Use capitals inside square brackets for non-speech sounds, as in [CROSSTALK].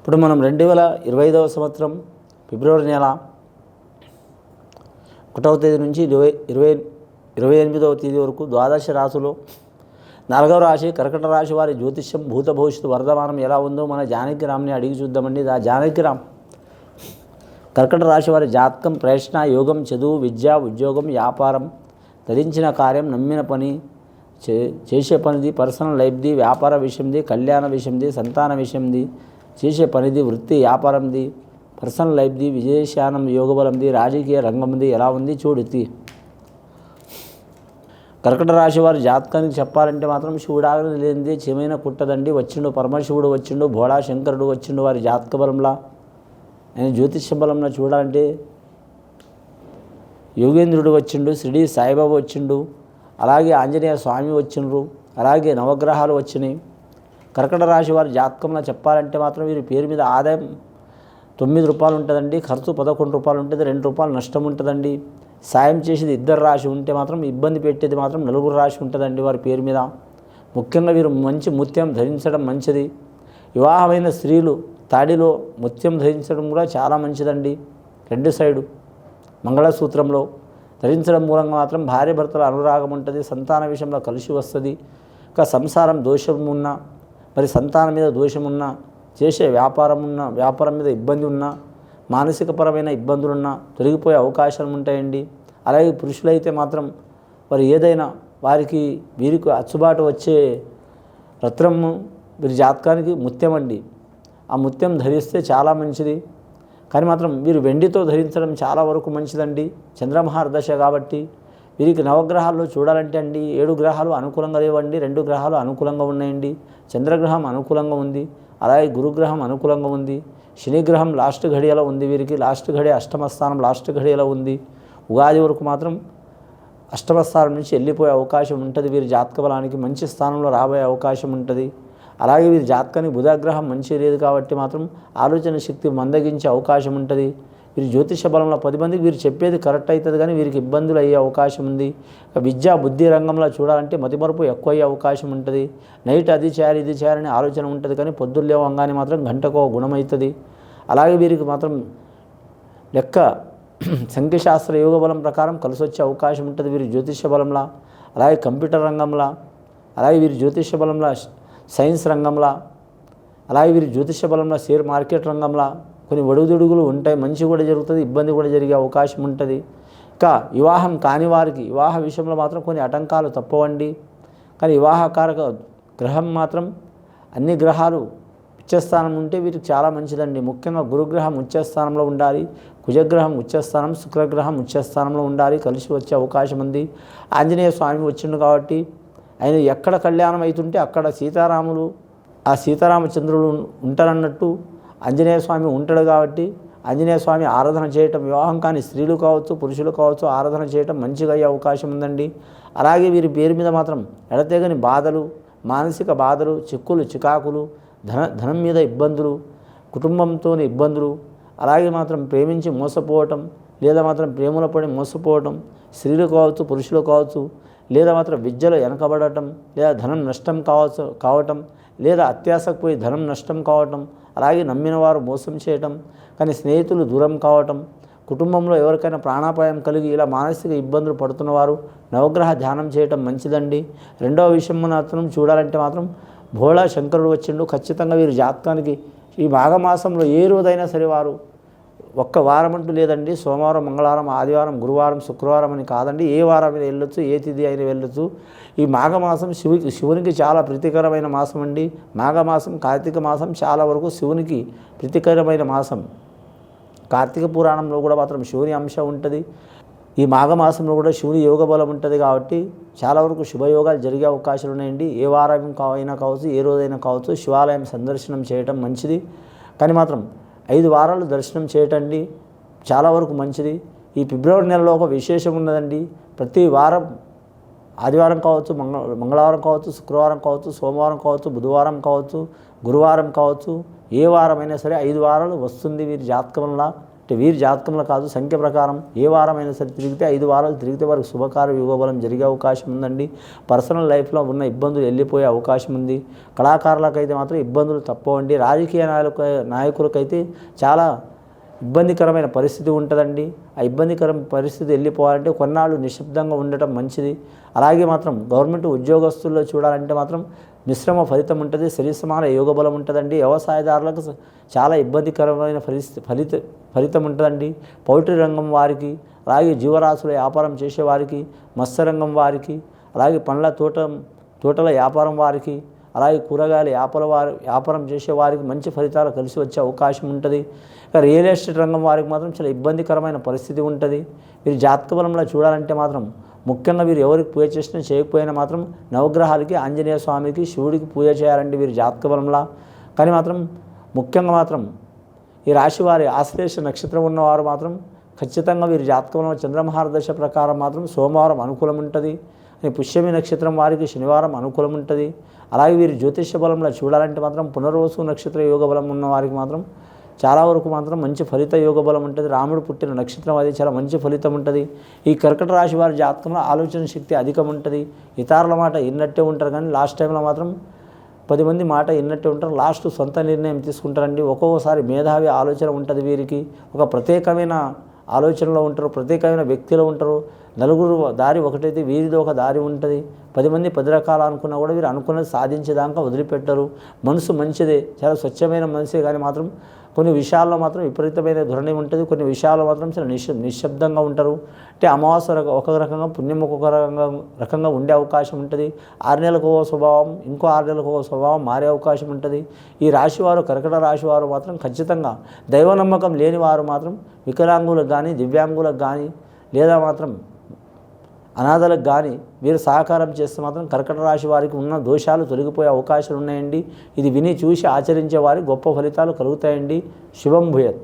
ఇప్పుడు మనం రెండు వేల ఇరవై ఐదవ సంవత్సరం ఫిబ్రవరి నెల ఒకటవ తేదీ నుంచి ఇరవై ఇరవై ఇరవై ఎనిమిదవ తేదీ వరకు ద్వాదశ రాశులు నాలుగవ రాశి కర్కట రాశి వారి జ్యోతిష్యం భూత భవిష్యత్తు వర్ధమానం ఎలా ఉందో మన జానకిరామ్ని అడిగి చూద్దామండి. ఆ జానకిరామ్ కర్కట రాశి వారి జాతకం ప్రయత్న యోగం చదువు విద్య ఉద్యోగం వ్యాపారం ధరించిన కార్యం నమ్మిన పని చే చేసే పనిది పర్సనల్ లైఫ్ది వ్యాపార విషయంది కళ్యాణ విషయంది సంతాన విషయంది చేసే పనిది వృత్తి వ్యాపారంది పర్సనల్ లైఫ్ది విజయశానం యోగబలంది రాజకీయ రంగంది ఎలా ఉంది చూడుతి కర్కట రాశి వారి జాతకానికి చెప్పాలంటే మాత్రం శివుడాగని లేనిదే చెమైన కుట్టదండి. వచ్చిండు పరమశివుడు వచ్చిండు భోళా శంకరుడు వచ్చిండు వారి జాతక బలంలా. ఆయన జ్యోతిష్య బలంలో చూడాలంటే యోగేంద్రుడు వచ్చిండు షిరిడి సాయిబాబా వచ్చిండు అలాగే ఆంజనేయ స్వామి వచ్చిండ్రు అలాగే నవగ్రహాలు వచ్చినాయి. కర్కట రాశి వారి జాతకంలో చెప్పాలంటే మాత్రం వీరి పేరు మీద ఆదాయం తొమ్మిది రూపాయలు ఉంటుందండి ఖర్చు పదకొండు రూపాయలు ఉంటుంది రెండు రూపాయలు నష్టం ఉంటుందండి. సాయం చేసేది ఇద్దరు రాశి ఉంటే మాత్రం ఇబ్బంది పెట్టేది మాత్రం నలుగురు రాశి ఉంటుందండి వారి పేరు మీద. ముఖ్యంగా వీరు మంచి ముత్యం ధరించడం మంచిది. వివాహమైన స్త్రీలు తాడిలో ముత్యం ధరించడం కూడా చాలా మంచిదండి. రెండు సైడు మంగళసూత్రంలో ధరించడం మూలంగా మాత్రం భార్య భర్తల అనురాగం ఉంటుంది సంతాన విషయంలో కలిసి వస్తుంది. ఇంకా సంసారం దోషం ఉన్నా మరి సంతానం మీద దోషం ఉన్నా చేసే వ్యాపారం ఉన్నా వ్యాపారం మీద ఇబ్బంది ఉన్నా మానసికపరమైన ఇబ్బందులున్నా తొలగిపోయే అవకాశాలు ఉంటాయండి. అలాగే పురుషులైతే మాత్రం వారు ఏదైనా వారికి వీరికి అచ్చుబాటు వచ్చే రత్నము వీరి జాతకానికి ముత్యం అండి. ఆ ముత్యం ధరిస్తే చాలా మంచిది. కానీ మాత్రం వీరు వెండితో ధరించడం చాలా వరకు మంచిదండి. చంద్రమహార దశ కాబట్టి వీరికి నవగ్రహాల్లో చూడాలంటే అండి ఏడు గ్రహాలు అనుకూలంగా లేవండి రెండు గ్రహాలు అనుకూలంగా ఉన్నాయండి. చంద్రగ్రహం అనుకూలంగా ఉంది అలాగే గురుగ్రహం అనుకూలంగా ఉంది శనిగ్రహం లాస్ట్ ఘడియలో ఉంది వీరికి లాస్ట్ ఘడి అష్టమ స్థానం లాస్ట్ ఘడియలో ఉంది. ఉగాది వరకు మాత్రం అష్టమ స్థానం నుంచి వెళ్ళిపోయే అవకాశం ఉంటుంది వీరి జాతక బలానికి మంచి స్థానంలో రాబోయే అవకాశం ఉంటుంది. అలాగే వీరి జాతకానికి బుధాగ్రహం మంచి లేదు కాబట్టి మాత్రం ఆలోచన శక్తి మందగించే అవకాశం ఉంటుంది. వీరి జ్యోతిష బలంలో పది మందికి వీరు చెప్పేది కరెక్ట్ అవుతుంది కానీ వీరికి ఇబ్బందులు అయ్యే అవకాశం ఉంది. విద్యా బుద్ధి రంగంలో చూడాలంటే మతిమరుపు ఎక్కువ అయ్యే అవకాశం ఉంటుంది. నైట్ అది చేయాలి ఇది చేయాలని ఆలోచన ఉంటుంది కానీ పొద్దున్న లేవంగానే మాత్రం గంటకో గుణం అవుతుంది. అలాగే వీరికి మాత్రం లెక్క [CLEARS THROAT] సంఖ్యశాస్త్ర యోగ బలం ప్రకారం కలిసి వచ్చే అవకాశం ఉంటుంది వీరి జ్యోతిష బలంలా. అలాగే కంప్యూటర్ రంగంలో అలాగే వీరి జ్యోతిష బలంలో సైన్స్ రంగంలో అలాగే వీరి జ్యోతిష బలంలో షేర్ మార్కెట్ రంగంలో కొన్ని ఒడుగుదొడుగులు ఉంటాయి మంచి కూడా జరుగుతుంది ఇబ్బంది కూడా జరిగే అవకాశం ఉంటుంది. ఇంకా వివాహం కాని వారికి వివాహ విషయంలో మాత్రం కొన్ని ఆటంకాలు తప్పవండి. కానీ వివాహకారక గ్రహం మాత్రం అన్ని గ్రహాలు ఉచ్చస్థానం ఉంటే వీరికి చాలా మంచిదండి. ముఖ్యంగా గురుగ్రహం ఉచ్చస్థానంలో ఉండాలి కుజగ్రహం ఉచ్చస్థానం శుక్రగ్రహం ఉచ్చస్థానంలో ఉండాలి కలిసి వచ్చే అవకాశం ఉంది. ఆంజనేయ స్వామి వచ్చిండు కాబట్టి ఆయన ఎక్కడ కళ్యాణం అవుతుంటే అక్కడ సీతారాములు ఆ సీతారామచంద్రులు ఉంటారన్నట్టు ఆంజనేయ స్వామి ఉంటాడు కాబట్టి ఆంజనేయ స్వామి ఆరాధన చేయటం వివాహం కాని స్త్రీలు కావచ్చు పురుషులు కావచ్చు ఆరాధన చేయటం మంచిగా అయ్యే అవకాశం ఉందండి. అలాగే వీరి పేరు మీద మాత్రం ఎడతెగని బాధలు మానసిక బాధలు చిక్కులు చికాకులు ధన ధనం మీద ఇబ్బందులు కుటుంబంతోని ఇబ్బందులు అలాగే మాత్రం ప్రేమించి మోసపోవటం లేదా మాత్రం ప్రేమలో పడి మోసపోవటం స్త్రీలు కావచ్చు పురుషులు కావచ్చు లేదా మాత్రం విద్యలో వెనకబడటం లేదా ధనం నష్టం కావచ్చు కావటం లేదా అత్యాసకు పోయి ధనం నష్టం కావటం అలాగే నమ్మిన వారు మోసం చేయటం కానీ స్నేహితులు దూరం కావటం కుటుంబంలో ఎవరికైనా ప్రాణాపాయం కలిగి ఇలా మానసిక ఇబ్బందులు పడుతున్నవారు నవగ్రహ ధ్యానం చేయటం మంచిదండి. రెండవ విషయం మాత్రం చూడాలంటే మాత్రం భోళా శంకరుడు వచ్చిండు. ఖచ్చితంగా వీరి జాతకానికి ఈ మాఘమాసంలో ఏ రోజైనా సరే వారు ఒక్క వారం అంటూ లేదండి. సోమవారం మంగళవారం ఆదివారం గురువారం శుక్రవారం అని కాదండి. ఏ వారం అయినా వెళ్ళొచ్చు ఏ తిథి అయినా వెళ్ళొచ్చు. ఈ మాఘమాసం శివుకి శివునికి చాలా ప్రీతికరమైన మాసం అండి. మాఘమాసం కార్తీక మాసం చాలా వరకు శివునికి ప్రీతికరమైన మాసం. కార్తీక పురాణంలో కూడా మాత్రం శివుని అంశం ఉంటుంది. ఈ మాఘమాసంలో కూడా శివుని యోగ బలం ఉంటుంది కాబట్టి చాలా వరకు శుభయోగాలు జరిగే అవకాశాలు ఉన్నాయండి. ఏ వారం అయినా కావచ్చు ఏ రోజైనా కావచ్చు శివాలయం సందర్శనం చేయటం మంచిది. కానీ మాత్రం ఐదు వారాలు దర్శనం చేయటండి. చాలా వరకు మంచిది. ఈ ఫిబ్రవరి నెలలో ఒక విశేషం ఉన్నదండి. ప్రతి వారం ఆదివారం కావచ్చు మంగ మంగళవారం కావచ్చు శుక్రవారం కావచ్చు సోమవారం కావచ్చు బుధవారం కావచ్చు గురువారం కావచ్చు ఏ వారమైనా సరే ఐదు వారాలు వస్తుంది వీరి జాతకంలో అంటే వీరి జాతకంలో కాదు సంఖ్య ప్రకారం ఏ వారమైనా సరే తిరిగితే ఐదు వారాలు తిరిగితే వారికి శుభకార్య యోగబలం జరిగే అవకాశం ఉందండి. పర్సనల్ లైఫ్లో ఉన్న ఇబ్బందులు వెళ్ళిపోయే అవకాశం ఉంది. కళాకారులకైతే మాత్రం ఇబ్బందులు తప్పవండి. రాజకీయ నాయకు నాయకులకైతే చాలా ఇబ్బందికరమైన పరిస్థితి ఉంటుందండి. ఆ ఇబ్బందికర పరిస్థితి వెళ్ళిపోవాలంటే కొన్నాళ్ళు నిశ్శబ్దంగా ఉండటం మంచిది. అలాగే మాత్రం గవర్నమెంట్ ఉద్యోగస్తుల్లో చూడాలంటే మాత్రం మిశ్రమ ఫలితం ఉంటుంది. సరిసమాన యోగ బలం ఉంటుందండి. వ్యవసాయదారులకు చాలా ఇబ్బందికరమైన పరిస్థితి ఫలిత ఫలితం ఉంటుందండి. పౌల్ట్రీ రంగం వారికి అలాగే జీవరాశుల వ్యాపారం చేసే వారికి మత్స్య రంగం వారికి అలాగే పండ్ల తోట తోటల వ్యాపారం వారికి అలాగే కూరగాయల వ్యాపార వారి వ్యాపారం చేసే వారికి మంచి ఫలితాలు కలిసి వచ్చే అవకాశం ఉంటుంది. ఇక రియల్ ఎస్టేట్ రంగం వారికి మాత్రం చాలా ఇబ్బందికరమైన పరిస్థితి ఉంటుంది. వీరి జాతక బలంలో చూడాలంటే మాత్రం ముఖ్యంగా వీరు ఎవరికి పూజ చేసినా చేయకపోయినా మాత్రం నవగ్రహాలకి ఆంజనేయ స్వామికి శివుడికి పూజ చేయాలంటే వీరు జాతక బలంలా. కానీ మాత్రం ముఖ్యంగా మాత్రం ఈ రాశి వారి ఆశ్లేష నక్షత్రం ఉన్నవారు మాత్రం ఖచ్చితంగా వీరి జాతకంలో చంద్రమహారదశ ప్రకారం మాత్రం సోమవారం అనుకూలం ఉంటుంది. అని పుష్యమి నక్షత్రం వారికి శనివారం అనుకూలం ఉంటుంది. అలాగే వీరి జ్యోతిష్య బలంలో చూడాలంటే మాత్రం పునర్వసు నక్షత్ర యోగ బలం ఉన్న వారికి మాత్రం చాలా వరకు మాత్రం మంచి ఫలిత యోగ బలం ఉంటుంది. రాముడు పుట్టిన నక్షత్రం అది చాలా మంచి ఫలితం ఉంటుంది. ఈ కర్కట రాశి వారి జాతకంలో ఆలోచన శక్తి అధికం ఉంటుంది. ఇతరుల మాట ఇన్నట్టే ఉంటారు కానీ లాస్ట్ టైంలో మాత్రం పది మంది మాట విన్నట్టే ఉంటారు. లాస్ట్ సొంత నిర్ణయం తీసుకుంటారండి. ఒక్కొక్కసారి మేధావి ఆలోచన ఉంటుంది వీరికి. ఒక ప్రత్యేకమైన ఆలోచనలో ఉంటారు ప్రత్యేకమైన వ్యక్తిలో ఉంటారు. నలుగురు దారి ఒకటైతే వీరిది ఒక దారి ఉంటుంది. పది మంది పది రకాలు అనుకున్నా కూడా వీరు అనుకున్నది సాధించేదాకా వదిలిపెట్టరు. మనసు మంచిదే చాలా స్వచ్ఛమైన మనసే కానీ మాత్రం కొన్ని విషయాల్లో మాత్రం విపరీతమైన ధోరణి ఉంటుంది. కొన్ని విషయాల్లో మాత్రం చాలా నిశ్శ నిశ్శబ్దంగా ఉంటారు. అంటే అమావాస్య ఒక రకంగా పుణ్యం ఒక్కొక్క రకంగా రకంగా ఉండే అవకాశం ఉంటుంది. ఆరు నెలలకు ఒక స్వభావం ఇంకో ఆరు నెలలకు ఒక స్వభావం మారే అవకాశం ఉంటుంది. ఈ రాశివారు కర్కట రాశివారు మాత్రం ఖచ్చితంగా దైవ నమ్మకం లేని వారు మాత్రం వికలాంగులకు కానీ దివ్యాంగులకు కానీ లేదా మాత్రం అనాథలకు కానీ వీరు సహకారం చేస్తే మాత్రం కర్కట రాశి వారికి ఉన్న దోషాలు తొలగిపోయే అవకాశాలు ఉన్నాయండి. ఇది విని చూసి ఆచరించే వారికి గొప్ప ఫలితాలు కలుగుతాయండి. శుభం భూయత్.